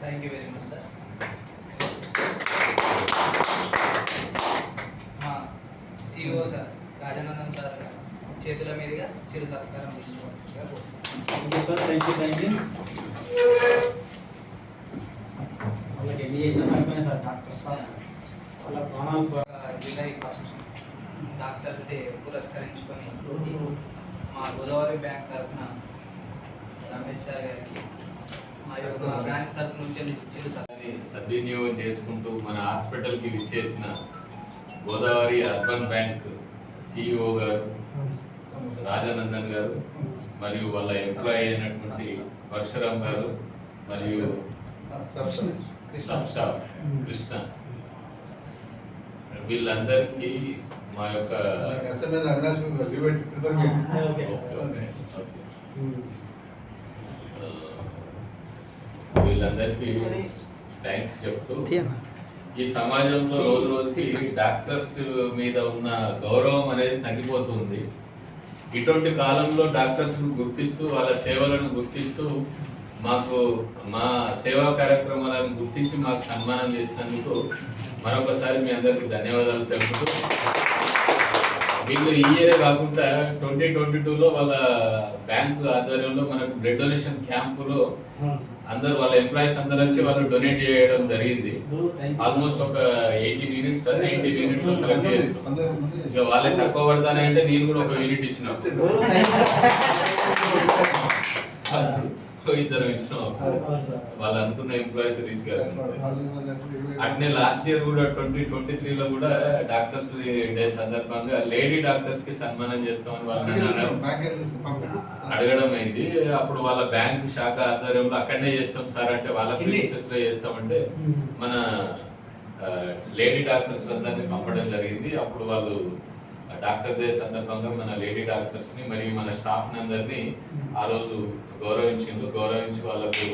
Thank you very much sir మా CEO sir Rajanandan sir చేతుల మీదుగా చిరు సత్కారం తీసుకోవాల్సిందిగా కోరుతున్నాను. Thank you sir thank you thank you వాళ్ళకి ఎన్ని చేసినా తక్కువనే సార్ డాక్టర్ సార్. వాళ్ళ ప్రాణాలు పో- ఒక జూలై ఫస్ట్ డాక్టర్ డే పురస్కరించుకొని మా గోదావరి బ్యాంక్ తరఫున రమేష్ సార్ గారికి సద్వినియోగం చేసుకుంటూ మన హాస్పిటల్కి విచ్చేసిన గోదావరి అర్బన్ బ్యాంక్ సిఇఓ గారు రాజానందన్ గారు మరియు వాళ్ళ ఎంప్లాయీ అయినటువంటి పరశురామ్ గారు మరియు సబ్ స్టాఫ్ కృష్ణ. వీళ్ళందరికీ మా యొక్క వీళ్ళందరికీ థ్యాంక్స్ చెప్తూ ఈ సమాజంలో రోజు రోజుకి డాక్టర్స్ మీద ఉన్న గౌరవం అనేది తగ్గిపోతుంది. ఇటువంటి కాలంలో డాక్టర్స్ గుర్తిస్తూ వాళ్ళ సేవలను గుర్తిస్తూ మాకు మా సేవా కార్యక్రమాలను గుర్తించి మాకు సన్మానం చేసినందుకు మరొకసారి మీ అందరికీ ధన్యవాదాలు తెలుపుతూ వీళ్ళు ఈ ఇయరే కాకుండా ట్వంటీ ట్వంటీ టూలో వాళ్ళ బ్యాంక్ ఆధ్వర్యంలో మనకు బ్లడ్ డొనేషన్ క్యాంపులో అందరు వాళ్ళ ఎంప్లాయీస్ అందరూ వచ్చి వాళ్ళు డొనేట్ చేయడం జరిగింది. ఆల్మోస్ట్ ఒక eighty units eighty units collect చేస్తాం ఇక వాళ్ళే తక్కువ పడతానే అంటే నేను కూడా ఒక యూనిట్ ఇచ్చిన ఇద్దరు ఇచ్చినాం వాళ్ళు అనుకున్న ఎంప్లాయీస్ రీచ్ కాదు అట్నే లాస్ట్ ఇయర్ కూడా ట్వంటీ ట్వంటీ త్రీలో కూడా డాక్టర్స్ డే సందర్భంగా లేడీ డాక్టర్స్కి సన్మానం చేస్తామని వాళ్ళు అడగడం అయింది. అప్పుడు వాళ్ళ బ్యాంక్ శాఖ ఆధ్వర్యంలో అక్కడనే చేస్తాం సార్ అంటే వాళ్ళ ప్రిన్సెస్లో చేస్తామంటే మన లేడీ డాక్టర్స్ అందరినీ పంపడం జరిగింది. అప్పుడు వాళ్ళు డాక్టర్ డే సందర్భంగా మన లేడీ డాక్టర్స్ని మరియు మన స్టాఫ్ అందరినీ ఆ రోజు గౌరవించిండ్రు. గౌరవించి వాళ్ళకు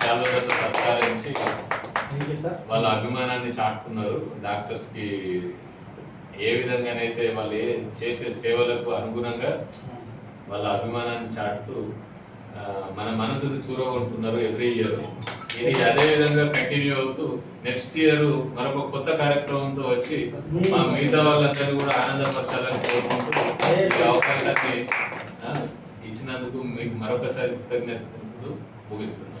శాలువలతో సత్కరించి వాళ్ళ అభిమానాన్ని చాటుకున్నారు. డాక్టర్స్కి ఏ విధంగానైతే వాళ్ళు ఏ చేసే సేవలకు అనుగుణంగా వాళ్ళ అభిమానాన్ని చాటుతూ మన మనసును చూరగొంటున్నారు ఎవ్రీ ఇయర్. ఇది అదే విధంగా కంటిన్యూ అవుతూ నెక్స్ట్ ఇయర్ మరొక కొత్త కార్యక్రమంతో వచ్చి మా మిగతా వాళ్ళందరూ కూడా ఆనందపరచాలని కోరుకుంటూ ఈ అవకాశాన్ని ఇచ్చినందుకు మీకు మరొకసారి కృతజ్ఞత ముగిస్తున్నాను.